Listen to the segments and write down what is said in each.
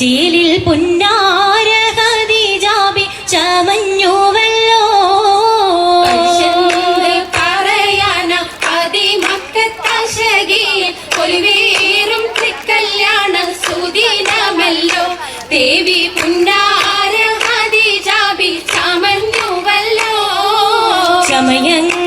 ചേലിൽ പുന്നാരഹതിജാബി ചമഞ്ഞുവല്ലോ. ഒലിവേറും കല്യാണ സുദിനമല്ലോ. ദേവി പുന്നാരഹതിജാബി ചമഞ്ഞുവല്ലോ. ചമയങ്ങ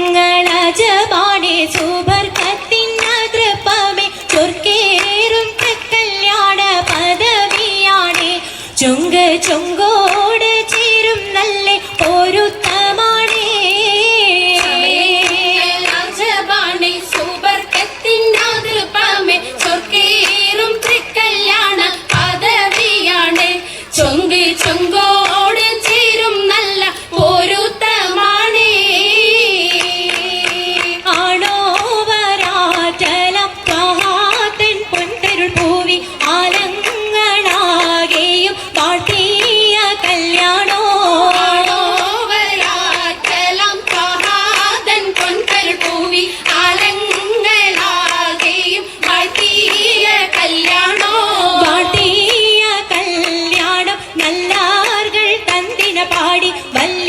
பாடி வல்ல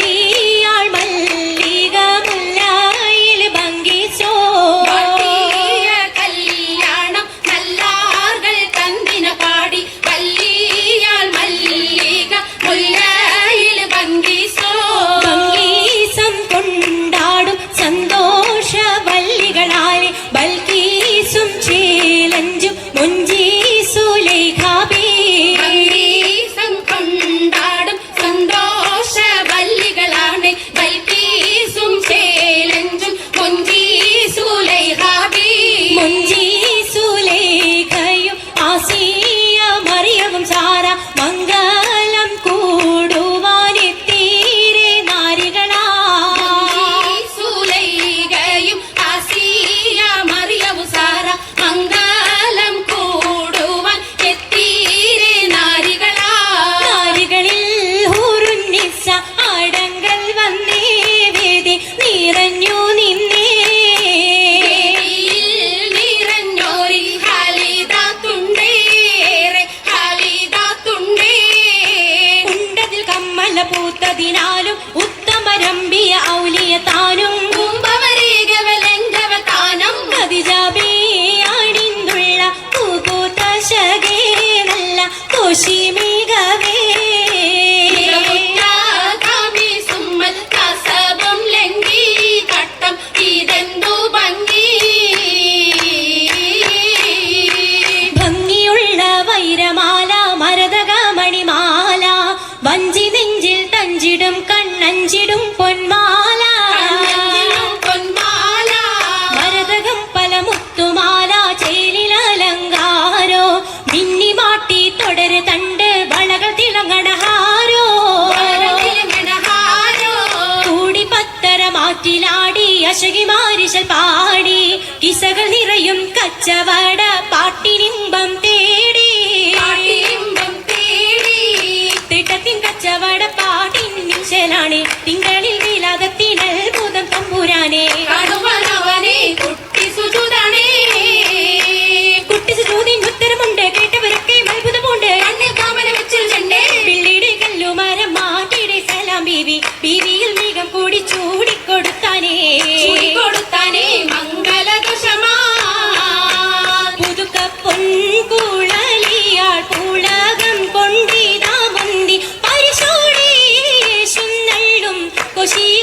കാറ്റിലാടി അശകിമാരിശൽ പാടി കിസകൾ നിറയും കച്ചവട പാട്ടിനിമ്പം തേടി. പാട്ടിനിമ്പം തേടി. കച്ചവട പാട്ടിൻ നിശലാണ് തിങ്കളിൽ വിലാകത്തിനത്ഭുതം തമ്പുരാനെ. സലാം ബീവി 呼。